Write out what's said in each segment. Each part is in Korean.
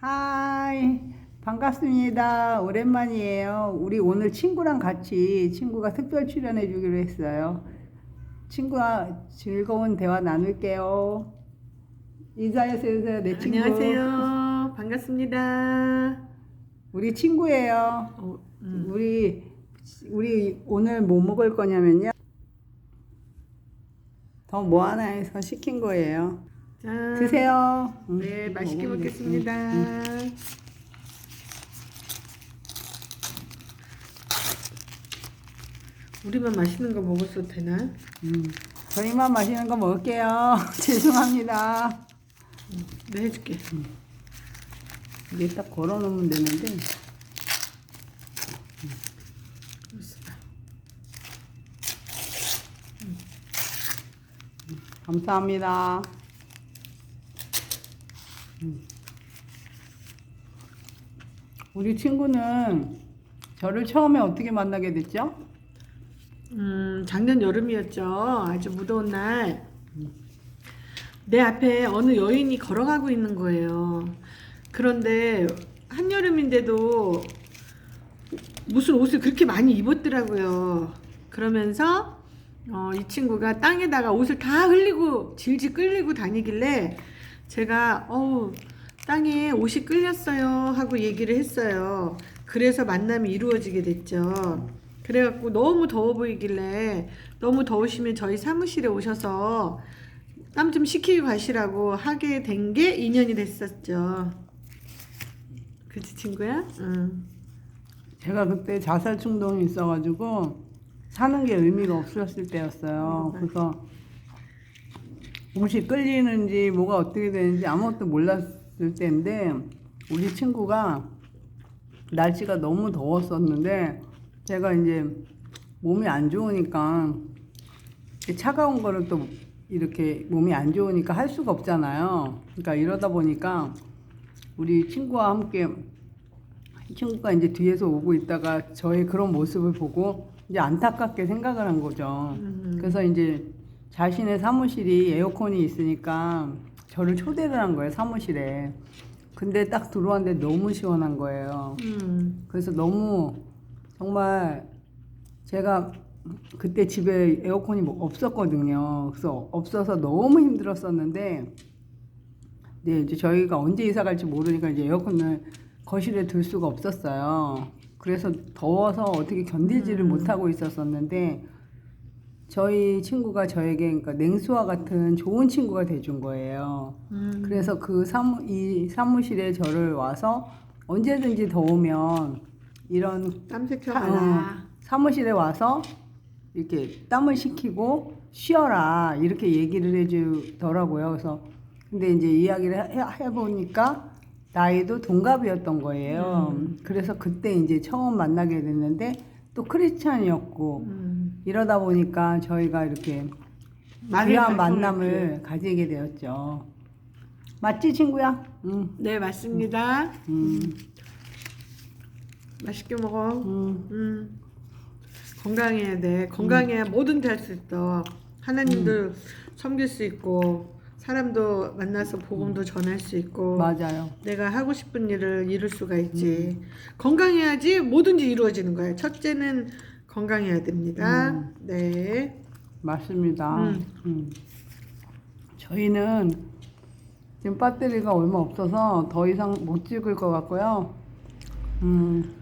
하이 반갑습니다. 오랜만이에요. 우리 오늘 친구랑 같이 친구가 특별 출연해 주기로 했어요. 친구와 즐거운 대화 나눌게요. 인사해주세요, 내 친구. 안녕하세요. 반갑습니다. 우리 친구예요. 어, 음. 우리 우리 오늘 뭐 먹을 거냐면요. 더 뭐 하나 해서 시킨 거예요. 짠. 드세요. 응, 네, 맛있게 돼. 먹겠습니다. 응, 응. 우리만 맛있는 거 먹어도 되나? 음, 저희만 맛있는 거 먹을게요. 죄송합니다. 네, 해줄게. 이게 딱 걸어 놓으면 되는데. 감사합니다. 음. 우리 친구는 저를 처음에 어떻게 만나게 됐죠? 음, 작년 여름이었죠. 아주 무더운 날. 내 앞에 어느 여인이 걸어가고 있는 거예요. 그런데 한여름인데도 무슨 옷을 그렇게 많이 입었더라고요. 그러면서 어, 이 친구가 땅에다가 옷을 다 흘리고 질질 끌리고 다니길래 제가 어우 땅에 옷이 끌렸어요 하고 얘기를 했어요. 그래서 만남이 이루어지게 됐죠. 그래갖고 너무 더워 보이길래 너무 더우시면 저희 사무실에 오셔서 땀 좀 식히고 가시라고 하게 된 게 인연이 됐었죠. 그치 친구야? 응. 제가 그때 자살 충동이 있어가지고 사는 게 의미가 없었을 때였어요. 그래서 옷이 끌리는지 뭐가 어떻게 되는지 아무것도 몰랐을 때인데 우리 친구가 날씨가 너무 더웠었는데 제가 이제 몸이 안 좋으니까 차가운 거를 또 이렇게 몸이 안 좋으니까 할 수가 없잖아요. 그러니까 이러다 보니까 우리 친구와 함께 이 친구가 이제 뒤에서 오고 있다가 저의 그런 모습을 보고 이제 안타깝게 생각을 한 거죠. 음. 그래서 이제 자신의 사무실이 에어컨이 있으니까 저를 초대를 한 거예요, 사무실에. 근데 딱 들어왔는데 너무 시원한 거예요. 음. 그래서 너무 정말 제가 그때 집에 에어컨이 뭐 없었거든요. 그래서 없어서 너무 힘들었었는데, 네, 이제 저희가 언제 이사 갈지 모르니까 이제 에어컨을 거실에 둘 수가 없었어요. 그래서 더워서 어떻게 견디지를 음. 못하고 있었었는데, 저희 친구가 저에게 그러니까 냉수와 같은 좋은 친구가 돼준 거예요. 음. 그래서 그 사무, 이 사무실에 저를 와서 언제든지 더우면 이런 땀 가라. 어, 사무실에 와서 이렇게 땀을 식히고 쉬어라 이렇게 얘기를 해주더라고요. 그래서 근데 이제 이야기를 해, 해보니까 나이도 동갑이었던 거예요. 음. 그래서 그때 이제 처음 만나게 됐는데 또 크리스찬이었고 음. 이러다 보니까 저희가 이렇게 귀한 잘 만남을 가지게 되었죠. 맞지 친구야? 응. 네 맞습니다. 음. 맛있게 먹어. 음. 음. 건강해야 돼. 건강해야 뭐든지 할 수 있어. 하나님도 섬길 수 있고 사람도 만나서 복음도 전할 수 있고 맞아요. 내가 하고 싶은 일을 이룰 수가 있지. 건강해야지 뭐든지 이루어지는 거야. 첫째는 건강해야 됩니다. 음. 네. 맞습니다. 음. 음. 저희는 지금 배터리가 얼마 없어서 더 이상 못 찍을 것 같고요. 음,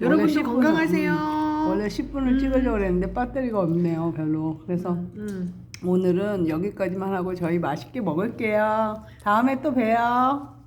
여러분도 10분 은, 건강하세요. 음, 원래 10분을 찍으려고 그랬는데 배터리가 없네요, 별로. 그래서 음. 오늘은 여기까지만 하고 저희 맛있게 먹을게요. 다음에 또 봬요.